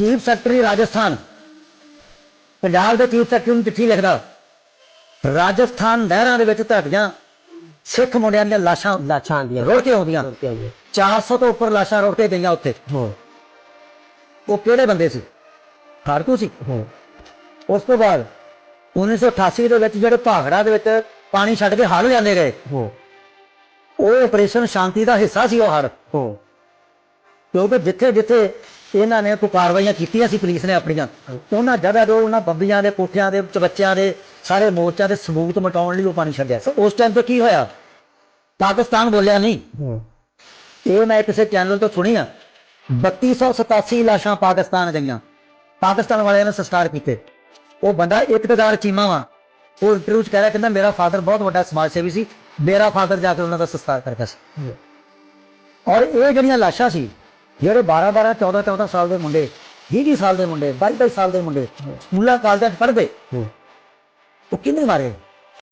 Chief secretary Rajasthan. Punjab ਦੇ chief secretary ਨੂੰ ਚਿੱਠੀ ਲਿਖਦਾ ਰਾਜਸਥਾਨ ਨਹਿਰਾਂ ਦੇ ਵਿੱਚ ਧੱਜੀਆਂ ਸਿੱਖ ਮੁੰਡਿਆਂ ਦੀਆਂ ਲਾਸ਼ਾਂ ਲਾਛਾਂ ਦੀਆਂ ਰੁੜ ਕੇ ਆਉਂਦੀਆਂ ਰੋਟੀਆਂ ਦੀਆਂ 400 ਤੋਂ ਉੱਪਰ ਲਾਸ਼ਾਂ ਰੁੜ ਕੇ ਗਈਆਂ ਉੱਥੇ। ਉਹ ਕਿਹੜੇ ਬੰਦੇ ਸੀ? ਖਾੜਕੂ ਸੀ? ਉਸ ਤੋਂ ਬਾਅਦ 1988 ਦੇ ਵਿੱਚ ਜਿਹੜੇ ਭਾਗੜਾ ਦੇ ਵਿੱਚ ਪਾਣੀ ਛੱਡ ਕੇ ਹਲ ਜਾਂਦੇ ਗਏ। ਉਹ ਆਪਰੇਸ਼ਨ ਸ਼ਾਂਤੀ ਦਾ ਹਿੱਸਾ ਸੀ ਉਹ ਹਰ ਹੂੰ। ਕਿਉਂਕਿ ਜਿੱਥੇ ਜਿੱਥੇ ਇਹਨਾਂ ਨੇ ਕੋਈ ਕਾਰਵਾਈਆਂ ਕੀਤੀਆਂ ਸੀ ਪੁਲਿਸ ਨੇ ਆਪਣੀਆਂ ਉਹਨਾਂ ਜਗ੍ਹਾ ਤੋਂ ਉਹਨਾਂ ਬੰਬੀਆਂ ਦੇ ਕੋਠਿਆਂ ਦੇ ਚਬੱਚਿਆਂ ਦੇ ਸਾਰੇ ਮੋਰਚਿਆਂ ਦੇ ਸਬੂਤ ਮਿਟਾਉਣ ਲਈ ਉਹ ਪਾਣੀ ਛੱਡਿਆ। ਸੋ ਉਸ ਟਾਈਮ ਤੇ ਕੀ ਹੋਇਆ? ਪਾਕਿਸਤਾਨ ਬੋਲਿਆ ਨਹੀਂ। ਇਹ ਮੈਂ ਕਿਸੇ ਚੈਨਲ ਤੋਂ ਸੁਣੀ ਆ 3287 ਲਾਸ਼ਾਂ ਪਾਕਿਸਤਾਨ ਗਈਆਂ। ਪਾਕਿਸਤਾਨ ਵਾਲਿਆਂ ਨੇ ਸੰਸਕਾਰ ਕੀਤੇ। ਉਹ ਬੰਦਾ ਇਕਤਦਾਰ ਚੀਮਾ ਵਾ। ਉਹ ਇੰਟਰਵਿਊ ਚ ਕਹਿ ਰਿਹਾ ਕਹਿੰਦਾ ਮੇਰਾ ਫਾਦਰ ਬਹੁਤ ਵੱਡਾ ਸਮਾਜ ਸੇਵੀ ਸੀ। ਮੇਰਾ ਫਾਦਰ ਜਾ ਕੇ ਉਹਨਾਂ ਦਾ ਸੰਸਕਾਰ ਕਰਦਾ ਸੀ। ਔਰ ਇਹ ਜਿਹੜੀਆਂ ਲਾਸ਼ਾਂ ਸੀ ਜਿਹੜੇ 12 12 14 14 ਸਾਲ ਦੇ ਮੁੰਡੇ 20 20 ਸਾਲ ਦੇ ਮੁੰਡੇ 22 22 ਸਾਲ ਦੇ ਮੁੰਡੇ ਸਕੂਲਾਂ ਕਾਲਜਾਂ 'ਚ ਪੜ੍ਹਦੇ ਉਹ ਕਿੰਨੇ ਮਾਰੇ?